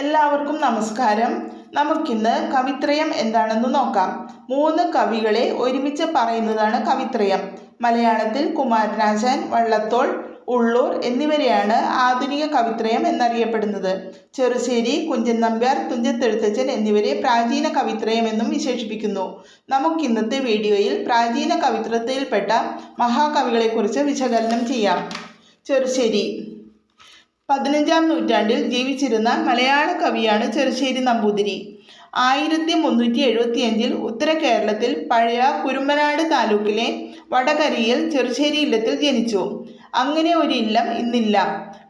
എല്ലാവർക്കും നമസ്കാരം. നമുക്കിന്ന് കവിത്രയം എന്താണെന്ന് നോക്കാം. മൂന്ന് കവികളെ ഒരുമിച്ച് പറയുന്നതാണ് കവിത്രയം. മലയാളത്തിൽ കുമാരനാശാൻ വള്ളത്തോൾ ഉള്ളൂർ എന്നിവരെയാണ് ആധുനിക കവിത്രയം എന്നറിയപ്പെടുന്നത്. ചെറുശ്ശേരി കുഞ്ചൻ നമ്പ്യാർ തുഞ്ചത്തെഴുത്തച്ഛൻ എന്നിവരെ പ്രാചീന കവിത്രയം എന്നും വിശേഷിപ്പിക്കുന്നു. നമുക്കിന്നത്തെ വീഡിയോയിൽ പ്രാചീന കവിത്രത്തിൽപ്പെട്ട മഹാകവികളെക്കുറിച്ച് വിശകലനം ചെയ്യാം. ചെറുശ്ശേരി പതിനഞ്ചാം നൂറ്റാണ്ടിൽ ജീവിച്ചിരുന്ന മലയാള കവിയാണ് ചെറുശ്ശേരി നമ്പൂതിരി. ആയിരത്തി മുന്നൂറ്റി എഴുപത്തിയഞ്ചിൽ ഉത്തര കേരളത്തിൽ പഴയ കുരുമ്പനാട് താലൂക്കിലെ വടകരയിൽ ചെറുശ്ശേരി ഇല്ലത്തിൽ ജനിച്ചു. അങ്ങനെ ഒരു ഇല്ലം ഇന്നില്ല.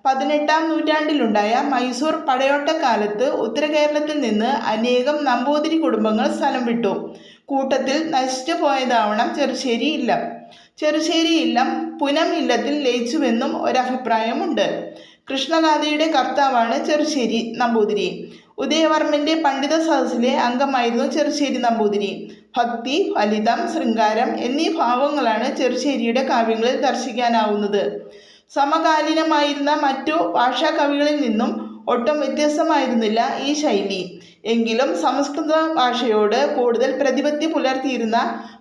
പതിനെട്ടാം നൂറ്റാണ്ടിലുണ്ടായ മൈസൂർ പടയോട്ടക്കാലത്ത് ഉത്തര കേരളത്തിൽ നിന്ന് അനേകം നമ്പൂതിരി കുടുംബങ്ങൾ സ്ഥലം വിട്ടു. കൂട്ടത്തിൽ നശിച്ചു പോയതാവണം ചെറുശ്ശേരി ഇല്ലം. ചെറുശ്ശേരി ഇല്ലം പുനം ഇല്ലത്തിൽ ലയിച്ചുവെന്നും ഒരഭിപ്രായമുണ്ട്. കൃഷ്ണഗാഥയുടെ കർത്താവാണ് ചെറുശ്ശേരി നമ്പൂതിരി. ഉദയവർമ്മന്റെ പണ്ഡിത സദസ്സിലെ അംഗമായിരുന്നു ചെറുശ്ശേരി നമ്പൂതിരി. ഭക്തി ഫലിതം ശൃംഗാരം എന്നീ ഭാവങ്ങളാണ് ചെറുശ്ശേരിയുടെ കാവ്യങ്ങളിൽ ദർശിക്കാനാവുന്നത്. സമകാലീനമായിരുന്ന മറ്റു ഭാഷാ കവികളിൽ നിന്നും ഒട്ടും വ്യത്യസ്തമായിരുന്നില്ല ഈ ശൈലി. എങ്കിലും സംസ്കൃത ഭാഷയോട് കൂടുതൽ പ്രതിപത്തി പുലർത്തിയിരുന്ന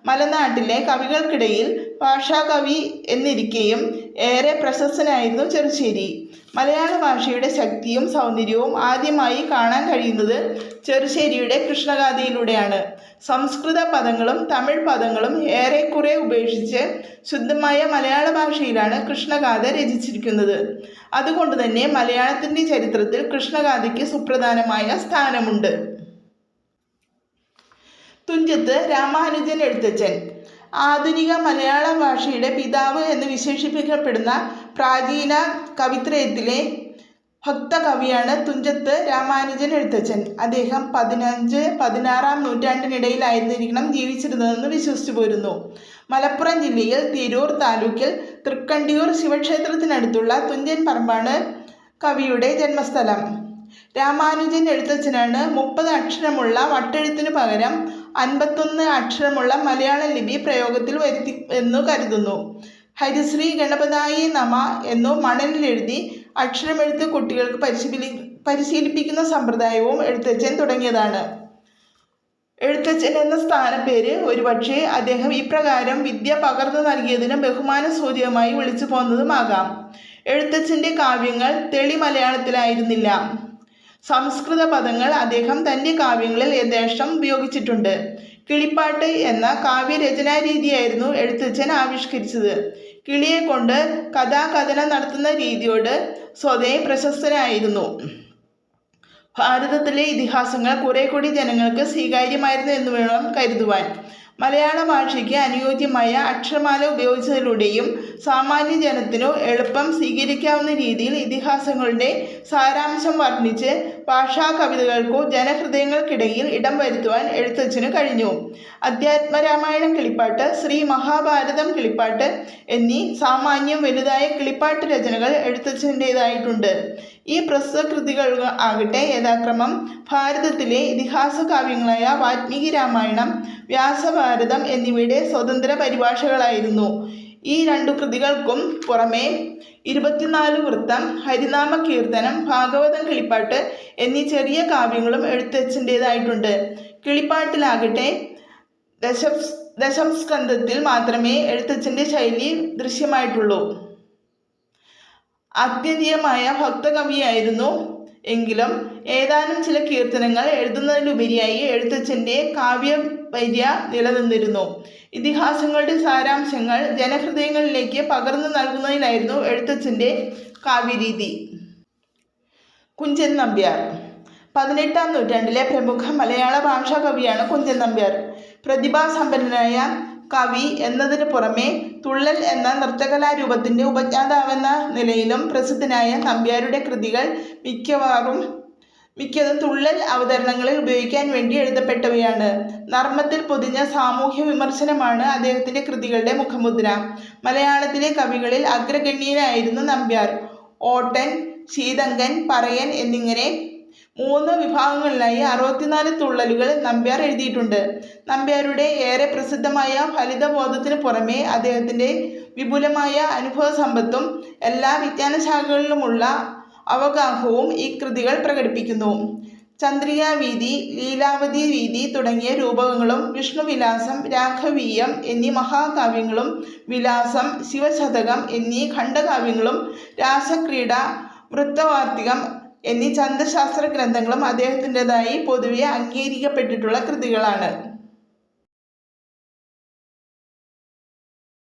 മലനാട്ടിലെ കവികൾക്കിടയിൽ ഭാഷാകവി എന്നിരിക്കെയും ഏറെ പ്രശസ്തനായിരുന്നു ചെറുശ്ശേരി. മലയാള ഭാഷയുടെ ശക്തിയും സൗന്ദര്യവും ആദ്യമായി കാണാൻ കഴിയുന്നത് ചെറുശ്ശേരിയുടെ കൃഷ്ണഗാഥയിലൂടെയാണ്. സംസ്കൃത പദങ്ങളും തമിഴ് പദങ്ങളും ഏറെക്കുറെ ഉപേക്ഷിച്ച് ശുദ്ധമായ മലയാള ഭാഷയിലാണ് കൃഷ്ണഗാഥ രചിച്ചിരിക്കുന്നത്. അതുകൊണ്ട് തന്നെ മലയാളത്തിന്റെ ചരിത്രത്തിൽ കൃഷ്ണഗാഥയ്ക്ക് സുപ്രധാനമായ സ്ഥാനമുണ്ട്. തുഞ്ചത്ത് രാമാനുജൻ എഴുത്തച്ഛൻ. ആധുനിക മലയാള ഭാഷയുടെ പിതാവ് എന്ന് വിശേഷിപ്പിക്കപ്പെടുന്ന പ്രാചീന കവിത്രയത്തിലെ ഭക്തകവിയാണ് തുഞ്ചത്ത് രാമാനുജൻ എഴുത്തച്ഛൻ. അദ്ദേഹം പതിനഞ്ച് പതിനാറാം നൂറ്റാണ്ടിനിടയിലായിരുന്നിരിക്കണം ജീവിച്ചിരുന്നതെന്ന് വിശ്വസിച്ചു പോരുന്നു. മലപ്പുറം ജില്ലയിൽ തിരൂർ താലൂക്കിൽ തൃക്കണ്ടിയൂർ ശിവക്ഷേത്രത്തിനടുത്തുള്ള തുഞ്ചൻ പറമ്പാണ് കവിയുടെ ജന്മസ്ഥലം. രാമാനുജൻ എഴുത്തച്ഛനാണ് മുപ്പത് അക്ഷരമുള്ള വട്ടെഴുത്തിനു പകരം അൻപത്തൊന്ന് അക്ഷരമുള്ള മലയാള ലിപി പ്രയോഗത്തിൽ വരുത്തി എന്നു കരുതുന്നു. ഹരിശ്രീ ഗണപതായി നമ എന്നു മണലിലെഴുതി അക്ഷരമെഴുത്ത് കുട്ടികൾക്ക് പരിശീലി പരിശീലിപ്പിക്കുന്ന സമ്പ്രദായവും എഴുത്തച്ഛൻ തുടങ്ങിയതാണ്. എഴുത്തച്ഛൻ എന്ന സ്ഥാനപ്പേര് ഒരുപക്ഷെ അദ്ദേഹം ഇപ്രകാരം വിദ്യ പകർന്നു നൽകിയതിന് ബഹുമാന സൂചകമായി വിളിച്ചു പോന്നതുമാകാം. എഴുത്തച്ഛന്റെ കാവ്യങ്ങൾ തെളി മലയാളത്തിലായിരുന്നില്ല സംസ്കൃത പദങ്ങൾ അദ്ദേഹം തന്റെ കാവ്യങ്ങളിൽ യഥേഷ്ടം ഉപയോഗിച്ചിട്ടുണ്ട്. കിളിപ്പാട്ട് എന്ന കാവ്യരചനാ രീതിയായിരുന്നു എഴുത്തച്ഛൻ ആവിഷ്കരിച്ചത്. കിളിയെ കൊണ്ട് കഥാകഥനം നടത്തുന്ന രീതിയോട് സ്വതേ പ്രശസ്തനായിരുന്നു. ഭാരതത്തിലെ ഇതിഹാസങ്ങൾ കുറെ കൂടി ജനങ്ങൾക്ക് സ്വീകാര്യമായിരുന്നു എന്ന് വേണം കരുതുവാൻ. മലയാള ഭാഷയ്ക്ക് അനുയോജ്യമായ അക്ഷരമാല ഉപയോഗിച്ചതിലൂടെയും സാമാന്യ ജനത്തിനു എളുപ്പം സ്വീകരിക്കാവുന്ന രീതിയിൽ ഇതിഹാസങ്ങളുടെ സാരാംശം വർണിച്ച് ഭാഷാ കവിതകൾക്കു ജനഹൃദയങ്ങൾക്കിടയിൽ ഇടം വരുത്തുവാൻ എഴുത്തച്ഛന് കഴിഞ്ഞു. അധ്യാത്മരാമായണം കിളിപ്പാട്ട് ശ്രീ മഹാഭാരതം കിളിപ്പാട്ട് എന്നീ സാമാന്യം വലുതായ കിളിപ്പാട്ട് രചനകൾ എഴുത്തച്ഛന്റേതായിട്ടുണ്ട് ഈ പ്രസ്തുത കൃതികൾ ആകട്ടെ യഥാക്രമം ഭാരതത്തിലെ ഇതിഹാസ കാവ്യങ്ങളായ വാത്മീകി രാമായണം വ്യാസഭാരതം എന്നിവയുടെ സ്വതന്ത്ര പരിഭാഷകളായിരുന്നു. ഈ രണ്ടു കൃതികൾക്കും പുറമെ ഇരുപത്തിനാല് വൃത്തം ഹരിനാമ കീർത്തനം ഭാഗവതം കിളിപ്പാട്ട് എന്നീ ചെറിയ കാവ്യങ്ങളും എഴുത്തച്ഛന്റേതായിട്ടുണ്ട്. കിളിപ്പാട്ടിലാകട്ടെ ദശ ദശംസ്കന്ധത്തിൽ മാത്രമേ എഴുത്തച്ഛന്റെ ശൈലി ദൃശ്യമായിട്ടുള്ളൂ. അത്യന്തികമായ ഭക്തകവിയായിരുന്നു എങ്കിലും ഏതാനും ചില കീർത്തനങ്ങൾ എഴുതുന്നതിലുപരിയായി എഴുത്തച്ഛന്റെ കാവ്യവൈര്യ നിലനിന്നിരുന്നു. ഇതിഹാസങ്ങളുടെ സാരാംശങ്ങൾ ജനഹൃദയങ്ങളിലേക്ക് പകർന്നു നൽകുന്നതിലായിരുന്നു എഴുത്തച്ഛന്റെ കാവ്യരീതി. കുഞ്ചൻ നമ്പ്യാർ. പതിനെട്ടാം നൂറ്റാണ്ടിലെ പ്രമുഖ മലയാള ഭാഷാ കവിയാണ് കുഞ്ചൻ നമ്പ്യാർ. പ്രതിഭാസമ്പന്നനായ കവി എന്നതിന് പുറമെ തുള്ളൽ എന്ന നൃത്തകലാരൂപത്തിന്റെ ഉപജ്ഞാതാവെന്ന നിലയിലും പ്രസിദ്ധനായ നമ്പ്യാരുടെ കൃതികൾ മിക്കവാറും മിക്കതും തുള്ളൽ അവതരണങ്ങളിൽ ഉപയോഗിക്കാൻ വേണ്ടി എഴുതപ്പെട്ടവയാണ്. നർമ്മത്തിൽ പൊതിഞ്ഞ സാമൂഹ്യ വിമർശനമാണ് അദ്ദേഹത്തിന്റെ കൃതികളുടെ മുഖമുദ്ര. മലയാളത്തിലെ കവികളിൽ അഗ്രഗണ്യനായിരുന്നു നമ്പ്യാർ. ഓട്ടൻ ശീതങ്കൻ പറയൻ എന്നിങ്ങനെ മൂന്ന് വിഭാഗങ്ങളിലായി അറുപത്തിനാല് തുള്ളലുകൾ നമ്പ്യാർ എഴുതിയിട്ടുണ്ട്. നമ്പ്യാരുടെ ഏറെ പ്രസിദ്ധമായ ഫലിതബോധത്തിന് പുറമേ അദ്ദേഹത്തിന്റെ വിപുലമായ അനുഭവ സമ്പത്തും എല്ലാ വിജ്ഞാന ശാഖകളിലുമുള്ള അവഗാഹവും ഈ കൃതികൾ പ്രകടിപ്പിക്കുന്നു. ചന്ദ്രികാവീതി ലീലാവതി വീതി തുടങ്ങിയ രൂപകങ്ങളും വിഷ്ണുവിലാസം രാഘവീയം എന്നീ മഹാകാവ്യങ്ങളും വിലാസം ശിവശതകം എന്നീ ഖണ്ഡകാവ്യങ്ങളും രാസക്രീഡ വൃത്തവാർത്തികം എന്നീ ഛന്ദശാസ്ത്ര ഗ്രന്ഥങ്ങളും അദ്ദേഹത്തിന്റെതായി പൊതുവെ അംഗീകരിക്കപ്പെട്ടിട്ടുള്ള കൃതികളാണ്.